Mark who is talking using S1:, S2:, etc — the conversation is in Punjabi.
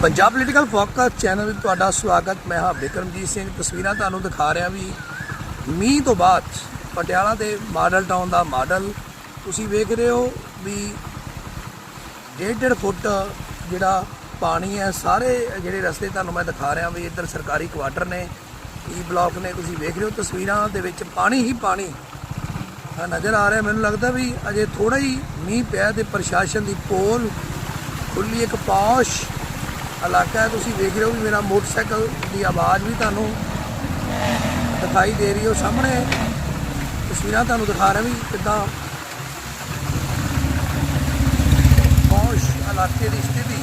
S1: ਪੰਜਾਬ ਪੋਲੀਟੀਕਲ ਫੋਕਸ ਚੈਨਲ ਵਿੱਚ ਤੁਹਾਡਾ ਸਵਾਗਤ। ਮੈਂ ਹਾਂ ਬਿਕਰਮਜੀਤ ਸਿੰਘ। ਤਸਵੀਰਾਂ ਤੁਹਾਨੂੰ ਦਿਖਾ ਰਿਹਾ ਵੀ ਮੀਂਹ ਤੋਂ ਬਾਅਦ ਪਟਿਆਲਾ ਦੇ ਮਾਡਲ ਟਾਊਨ ਦਾ ਮਾਡਲ, ਤੁਸੀਂ ਵੇਖ ਰਹੇ ਹੋ ਵੀ ਡੇਢ ਡੇਢ ਫੁੱਟ ਜਿਹੜਾ ਪਾਣੀ ਹੈ, ਸਾਰੇ ਜਿਹੜੇ ਰਸਤੇ ਤੁਹਾਨੂੰ ਮੈਂ ਦਿਖਾ ਰਿਹਾ ਵੀ ਇੱਧਰ ਸਰਕਾਰੀ ਕੁਆਟਰ ਨੇ e ਈ ਬਲਾਕ ਨੇ, ਤੁਸੀਂ ਵੇਖ ਰਹੇ ਹੋ ਤਸਵੀਰਾਂ ਦੇ ਵਿੱਚ ਪਾਣੀ ਹੀ ਪਾਣੀ ਨਜ਼ਰ ਆ ਰਿਹਾ। ਮੈਨੂੰ ਲੱਗਦਾ ਵੀ ਅਜੇ ਥੋੜਾ ਹੀ ਮੀਂਹ ਪਿਆ ਤੇ ਪ੍ਰਸ਼ਾਸਨ ਦੀ ਪੋਲ ਖੁੱਲੀ ਇੱਕ ਪੌਸ਼ ਇਲਾਕਾ ਹੈ, ਤੁਸੀਂ ਵੇਖ ਰਹੇ ਹੋ ਵੀ ਮੇਰਾ ਮੋਟਰਸਾਈਕਲ ਦੀ ਆਵਾਜ਼ ਵੀ ਤੁਹਾਨੂੰ ਦਿਖਾਈ ਦੇ ਰਹੀ ਹੈ ਸਾਹਮਣੇ ਤਸਵੀਰਾਂ ਤੁਹਾਨੂੰ ਦਿਖਾ ਰਿਹਾ ਵੀ ਕਿੱਦਾਂ ਪੌਸ਼ ਇਲਾਕੇ ਦੀ ਸਥਿਤੀ